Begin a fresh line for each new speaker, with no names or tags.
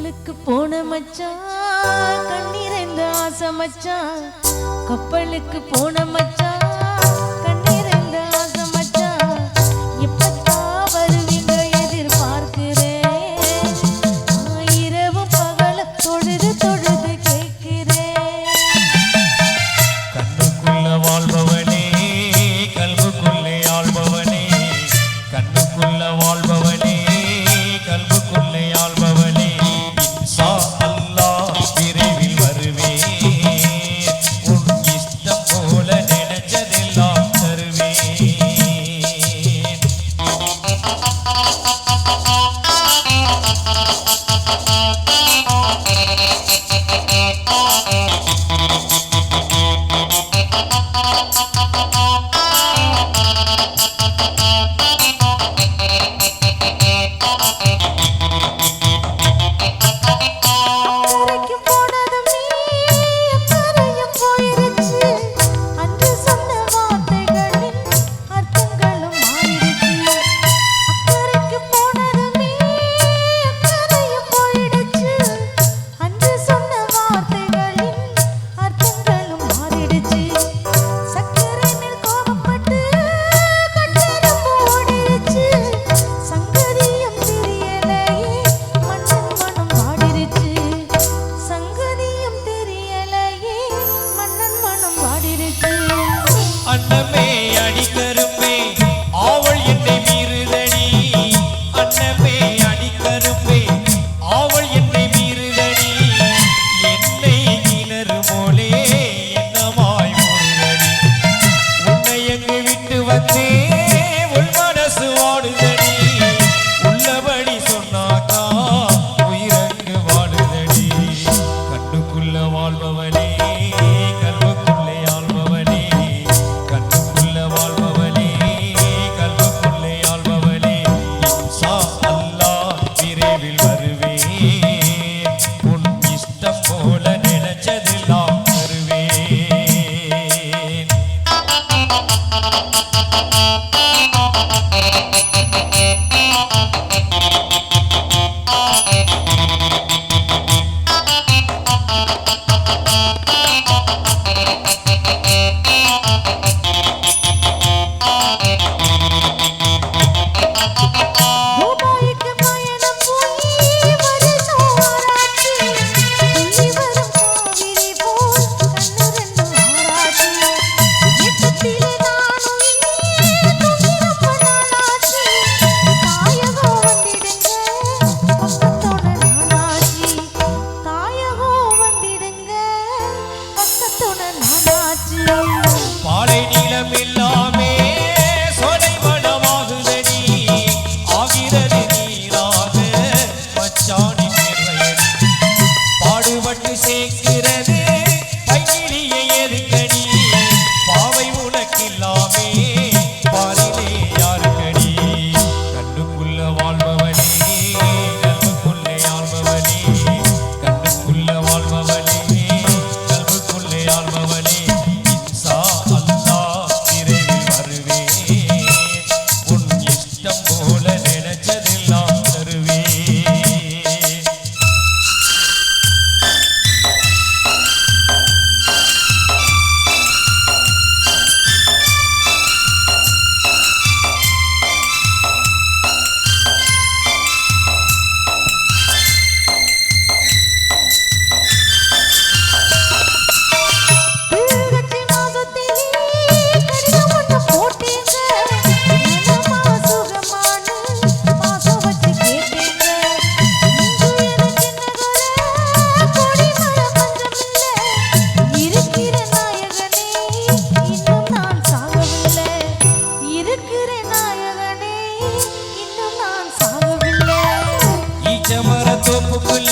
கப்பலுக்கு போன மச்சான் கண்ணீர் இந்த ஆசை மச்சான் கப்பலுக்கு போன மச்சான் six. chamara
to pukul